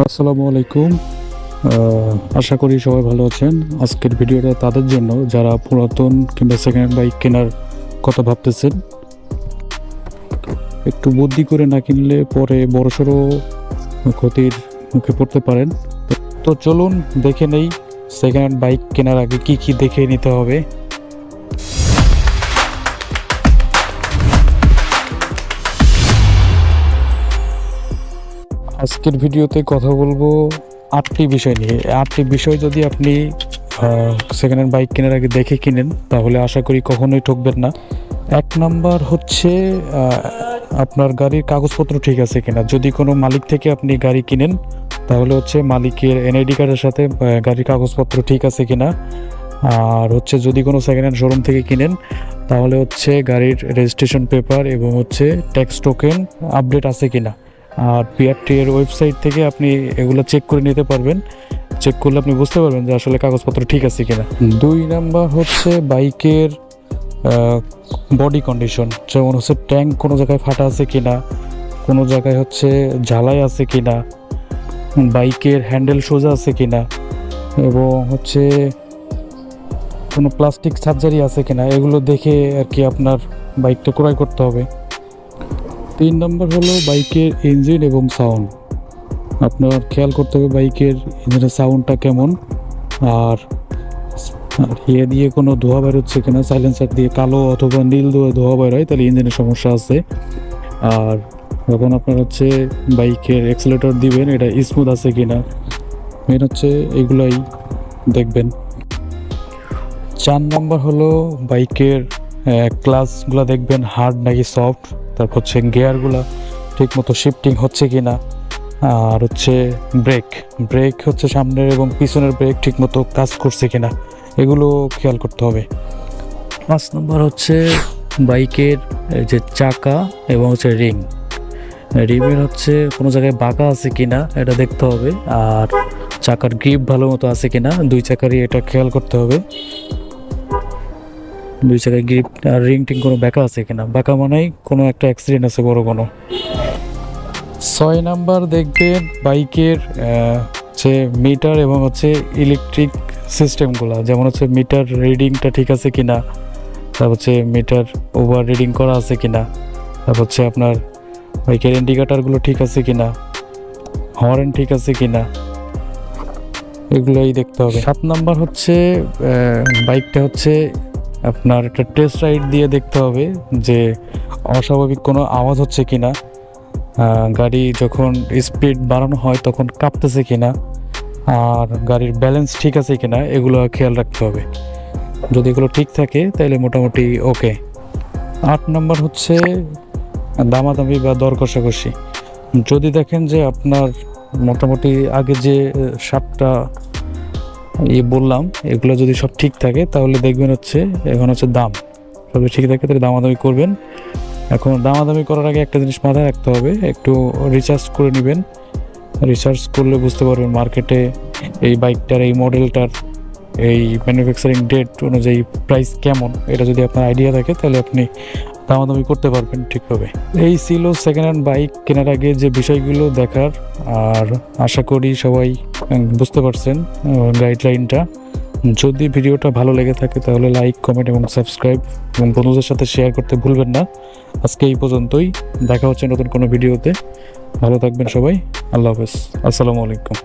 আসসালামু আলাইকুম। আশা করি সবাই ভালো আছেন। আজকের ভিডিওটা তাদের জন্য, যারা পুরাতন কিংবা সেকেন্ড হ্যান্ড বাইক কেনার কথা ভাবতেছেন, একটু বুদ্ধি করে না কিনলে পরে বড়সড় ক্ষতির মুখে পড়তে পারেন। তো চলুন দেখে নেই সেকেন্ড হ্যান্ড বাইক কেনার আগে কি কি দেখে নিতে হবে। আজকের ভিডিওতে কথা বলব আটটি বিষয় নিয়ে। আটটি বিষয় যদি আপনি সেকেন্ড হ্যান্ড বাইক কেনার আগে দেখে কিনেন, তাহলে আশা করি কখনোই ঠকবেন না। এক নাম্বার হচ্ছে আপনার গাড়ির কাগজপত্র ঠিক আছে কিনা। যদি কোনো মালিক থেকে আপনি গাড়ি কিনেন, তাহলে হচ্ছে মালিকের এনআইডি কার্ডের সাথে গাড়ির কাগজপত্র ঠিক আছে কিনা। আর হচ্ছে যদি কোনো সেকেন্ড হ্যান্ড শোরুম থেকে কিনেন, তাহলে হচ্ছে গাড়ির রেজিস্ট্রেশন পেপার এবং হচ্ছে ট্যাক্স টোকেন আপডেট আছে কিনা। আর পিআরটি এর ওয়েবসাইট থেকে আপনি এগুলো চেক করে নিতে পারবেন। চেক করলে আপনি বুঝতে পারবেন যে আসলে কাগজপত্র ঠিক আছে কিনা। দুই নাম্বার হচ্ছে বাইকের বডি কন্ডিশন যেমন হচ্ছে ট্যাঙ্ক কোনো জায়গায় ফাটা আছে কিনা, কোনো জায়গায় হচ্ছে ঝালাই আছে কিনা, বাইকের হ্যান্ডেল সোজা আছে কিনা, এবং হচ্ছে কোনো প্লাস্টিক সার্জারি আছে কিনা, এগুলো দেখে আর কি আপনার বাইকটা ক্রয় করতে হবে। তিন নম্বর হলো বাইকের ইঞ্জিন এবং সাউন্ড আপনার খেয়াল করতে হবে বাইকের ইঞ্জিনের সাউন্ডটা কেমন। আর ইয়ে দিয়ে কোনো ধোয়া বের হচ্ছে কিনা সাইলেন্সার দিয়ে কালো অথবা নীল ধোয়া ধোয়া বের হয় তাহলে ইঞ্জিনের সমস্যা আছে। আর যখন আপনার হচ্ছে বাইকের এক্সেলেটর দিবেন, এটা স্মুথ আছে কিনা। মেন হচ্ছে এগুলাই দেখবেন। চার নম্বর হলো বাইকের ক্লাসগুলো দেখবেন হার্ড নাকি সফট তারপর হচ্ছে গিয়ারগুলো ঠিক মতো শিফটিং হচ্ছে কি না আর হচ্ছে ব্রেক ব্রেক হচ্ছে সামনের এবং পিছনের ব্রেক ঠিক মতো কাজ করছে কি না এগুলো খেয়াল করতে হবে। পাঁচ নম্বর হচ্ছে বাইকের যে চাকা এবং হচ্ছে রিং রিমের হচ্ছে কোনো জায়গায় বাঁকা আছে কি না এটা দেখতে হবে, আর চাকার গ্রিপ ভালো মতো আছে কি না দুই চাকারই এটা খেয়াল করতে হবে। দুই জায়গায় গ্রিপ আর রিং টিং কোনো ব্যাকা আছে কিনা? ব্যাকা মানেই কোনো একটা অ্যাক্সিডেন্ট আছে, বড় কোনো। ছয় নাম্বার দেখবেন বাইকের হচ্ছে মিটার এবং হচ্ছে ইলেকট্রিক সিস্টেমগুলো যেমন হচ্ছে মিটার রিডিংটা ঠিক আছে কিনা? তারপর হচ্ছে মিটার ওভার রিডিং করা আছে কিনা? তারপর হচ্ছে আপনার বাইকের ইন্ডিকেটারগুলো ঠিক আছে কিনা? হর্ন ঠিক আছে কিনা? এগুলোই দেখতে হবে। সাত নাম্বার হচ্ছে বাইকটা হচ্ছে আপনার একটা টেস্ট রাইড দিয়ে দেখতে হবে যে অস্বাভাবিক কোনো আওয়াজ হচ্ছে কি না গাড়ি যখন স্পিড বাড়ানো হয় তখন কাঁপতেছে কি না আর গাড়ির ব্যালেন্স ঠিক আছে কি না এগুলো খেয়াল রাখতে হবে। যদি এগুলো ঠিক থাকে তাহলে মোটামুটি ওকে আট নম্বর হচ্ছে দামাদামি বা দর কষাকষি। যদি দেখেন যে আপনার মোটামুটি আগে যে সাতটা ইয়ে বললাম, এগুলো যদি সব ঠিক থাকে, তাহলে দেখবেন হচ্ছে এখন হচ্ছে দাম। সব ঠিক থাকে তাহলে দামাদামি করবেন। এখন দামাদামি করার আগে একটা জিনিস মাথায় রাখতে হবে, একটু রিসার্চ করে নেবেন। রিসার্চ করলে বুঝতে পারবেন মার্কেটে এই বাইকটার এই মডেলটার এই ম্যানুফ্যাকচারিং ডেট অনুযায়ী প্রাইস কেমন। এটা যদি আপনার আইডিয়া থাকে, তাহলে আপনি দামাদামি করতে পারবেন ঠিকভাবে। এই ছিল সেকেন্ড হ্যান্ড বাইক কেনার আগে যে বিষয়গুলো দেখার, আর আশা করি সবাই বুঝতে পারছেন গাইডলাইনটা যদি ভিডিওটা ভালো লেগে থাকে তাহলে লাইক কমেন্ট এবং সাবস্ক্রাইব এবং বন্ধুদের সাথে শেয়ার করতে ভুলবেন না। আজকে এই পর্যন্তই, দেখা হচ্ছে নতুন কোনো ভিডিওতে। ভালো থাকবেন সবাই, আল্লাহ হাফেজ, আসসালামু আলাইকুম।